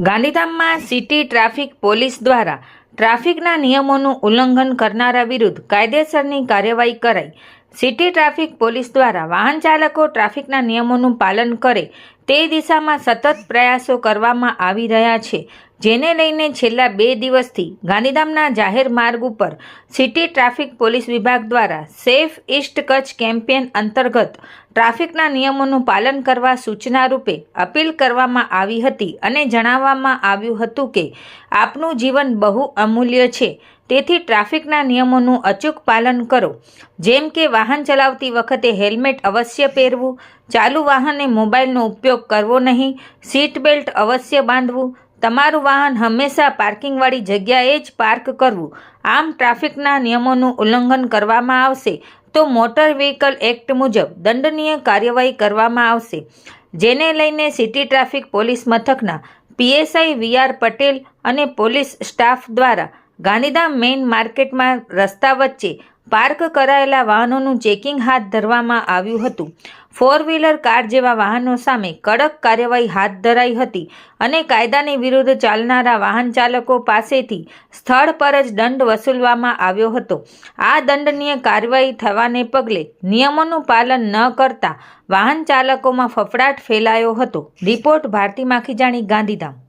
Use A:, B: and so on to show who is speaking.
A: ગાંધીધામમાં city traffic police દ્વારા ટ્રાફિકના નિયમોનું ઉલ્લંઘન કરનારા વિરુદ્ધ કાયદેસરની કાર્યવાહી કરાઈ. સિટી ટ્રાફિક પોલીસ દ્વારા વાહન ચાલકો ટ્રાફિકના નિયમોનું પાલન કરે તે દિશામાં સતત પ્રયાસો કરવામાં આવી રહ્યા છે. જેને લઈને છેલ્લા બે દિવસથી ગાંધીધામના જાહેર માર્ગ ઉપર સિટી ટ્રાફિક પોલીસ વિભાગ દ્વારા સેફ ઇસ્ટ કચ્છ કેમ્પેન અંતર્ગત ટ્રાફિકના નિયમોનું પાલન કરવા સૂચના રૂપે અપીલ કરવામાં આવી હતી અને જણાવવામાં આવ્યું હતું કે આપનું જીવન બહુ અમૂલ્ય છે. તેથી ટ્રાફિકના નિયમોનું અચૂક પાલન કરો. જેમ કે વાહન ચલાવતી વખતે હેલ્મેટ અવશ્ય પહેરવું, ચાલુ વાહને મોબાઈલનો ઉપયોગ કરવો નહીં, સીટ બેલ્ટ અવશ્ય બાંધવું, તમારું વાહન હંમેશા પાર્કિંગવાળી જગ્યાએ જ પાર્ક કરવું. આમ ટ્રાફિકના નિયમોનું ઉલ્લંઘન કરવામાં આવશે. તો મોટર વ્હીકલ એક્ટ મુજબ દંડનીય કાર્યવાહી કરવામાં આવશે. જેને લઈને સિટી ટ્રાફિક પોલીસ મથકના પીએસઆઈ વી આર પટેલ અને પોલીસ સ્ટાફ દ્વારા ગાંધીધામ મેઇન માર્કેટમાં રસ્તા વચ્ચે પાર્ક કરાયેલા વાહનોનું ચેકિંગ હાથ ધરવામાં આવ્યું હતું. ફોર વ્હીલર કાર જેવા વાહનો સામે કડક કાર્યવાહી હાથ ધરાઈ હતી અને કાયદાની વિરુદ્ધ ચાલનારા વાહન ચાલકો પાસેથી સ્થળ પર જ દંડ વસૂલવામાં આવ્યો હતો. આ દંડનીય કાર્યવાહી થવાને પગલે નિયમોનું પાલન ન કરતા વાહન ચાલકોમાં ફફડાટ ફેલાયો હતો. રિપોર્ટ ભારતી માખીજાણી ગાંધીધામ.